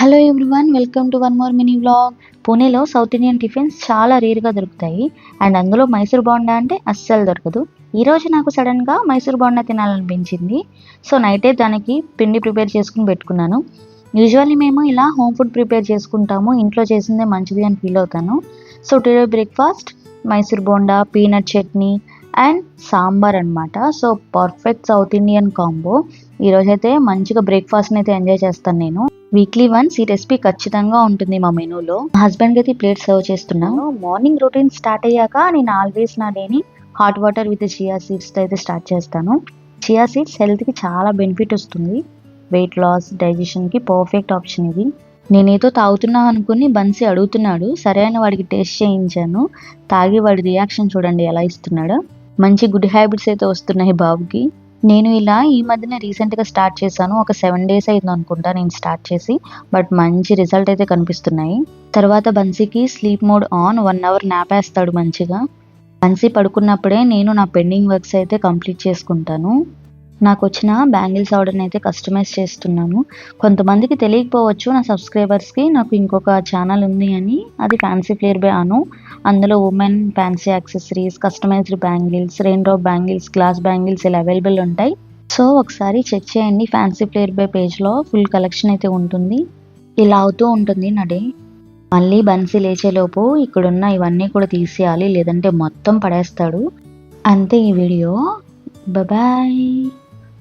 Hello everyone welcome to one more mini vlog. పూణేలో south Indian tiffins చాలా రేర్గా దొరుకుతాయి. అండ్ అందులో మైసూర్ బోండా అంటే అస్సలు దొరకదు. ఈరోజు నాకు సడన్గా మైసూర్ బోండా తినాలనిపించింది. సో నైటే దానికి పిండి ప్రిపేర్ చేసుకుని పెట్టుకున్నాను. యూజువల్లీ మేము ఇలా హోమ్ ఫుడ్ ప్రిపేర్ చేసుకుంటాము. ఇంట్లో చేసిందే మంచిది అని ఫీల్ అవుతాను. So today breakfast Mysore bonda peanut chutney and sambar అనమాట so perfect South Indian combo. ఈరోజైతే మంచిగా బ్రేక్ఫాస్ట్ని అయితే ఎంజాయ్ చేస్తాను నేను. వీక్లీ వన్స్ ఈ రెసిపీ ఖచ్చితంగా ఉంటుంది మా మెనూలో మా హస్బెండ్కి అయితే ప్లేట్ సర్వ్ చేస్తున్నాను మార్నింగ్ రొటీన్ స్టార్ట్ అయ్యాక నేను ఆల్వేస్ నా డేని hot water with chia seeds అయితే స్టార్ట్ చేస్తాను. చియా సీడ్స్ హెల్త్కి చాలా బెనిఫిట్ వస్తుంది. వెయిట్ లాస్ డైజెషన్కి పర్ఫెక్ట్ ఆప్షన్ ఇది. నేనేదో తాగుతున్నా అనుకుని బన్సీ అడుగుతున్నాడు. సరే అని వాడికి టేస్ట్ చేయించాను. తాగి వాడి రియాక్షన్ చూడండి ఎలా ఇస్తున్నాడు. మంచి గుడ్ హ్యాబిట్స్ అయితే వస్తున్నాయి బాబుకి. నేను ఇలా ఈ మధ్యన రీసెంట్గా స్టార్ట్ చేశాను. ఒక సెవెన్ డేస్ అయింది అనుకుంటా నేను స్టార్ట్ చేసి. బట్ మంచి రిజల్ట్ అయితే కనిపిస్తున్నాయి. తర్వాత బన్సీకి sleep mode on one hour nap వేస్తాడు మంచిగా. బన్సీ పడుకున్నప్పుడే నేను నా పెండింగ్ వర్క్స్ అయితే కంప్లీట్ చేసుకుంటాను. నాకు వచ్చిన బ్యాంగిల్స్ ఆర్డర్ని అయితే కస్టమైజ్ చేస్తున్నాను. కొంతమందికి తెలియకపోవచ్చు నా సబ్స్క్రైబర్స్కి నాకు ఇంకొక ఛానల్ ఉంది అని. అది ఫ్యాన్సీ ఫ్లేర్ బై అను. అందులో women fancy accessories customised bangles rain drop bangles glass bangles ఇలా అవైలబుల్ ఉంటాయి. సో ఒకసారి చెక్ చేయండి ఫ్యాన్సీ ప్లేయర్ బై పేజ్లో ఫుల్ కలెక్షన్ అయితే ఉంటుంది. ఇలా అవుతూ ఉంటుంది నా డే. మళ్ళీ బన్సీ లేచేలోపు ఇక్కడున్న ఇవన్నీ కూడా తీసేయాలి లేదంటే మొత్తం పడేస్తాడు. అంతే ఈ వీడియో. బాయ్